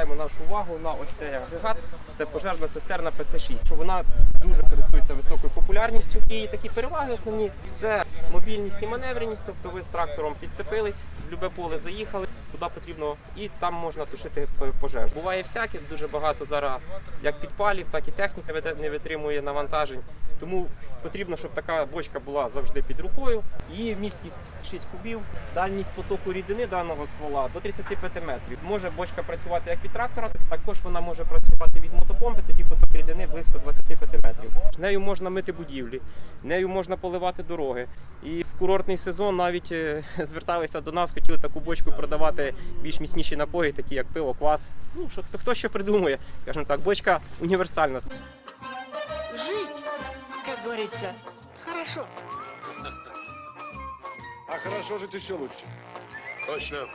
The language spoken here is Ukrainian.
звертаємо нашу увагу на ось цей агрегат. Це пожежна цистерна ПЦ6, що вона дуже користується високою популярністю. І такі переваги основні це мобільність і маневреність. Тобто ви з трактором підцепились, в любе поле заїхали, куди потрібно, і там можна тушити пожежу. Буває всяке, дуже багато зараз як підпалів, так і техніка не витримує навантажень. Тому потрібно, щоб така бочка була завжди під рукою. Її вмісткість 6 кубів, дальність потоку рідини даного ствола до 35 метрів. Може бочка працювати як від трактора, також вона може працювати від мотопомпи, тоді поток рідини близько 25 метрів. Нею можна мити будівлі, нею можна поливати дороги. І в курортний сезон навіть е, зверталися до нас, хотіли таку бочку продавати більш міцніші напої, такі як пиво, квас. Ну хто що придумує, скажімо так, бочка універсальна. Говорится, хорошо. А хорошо жить еще лучше. Точно.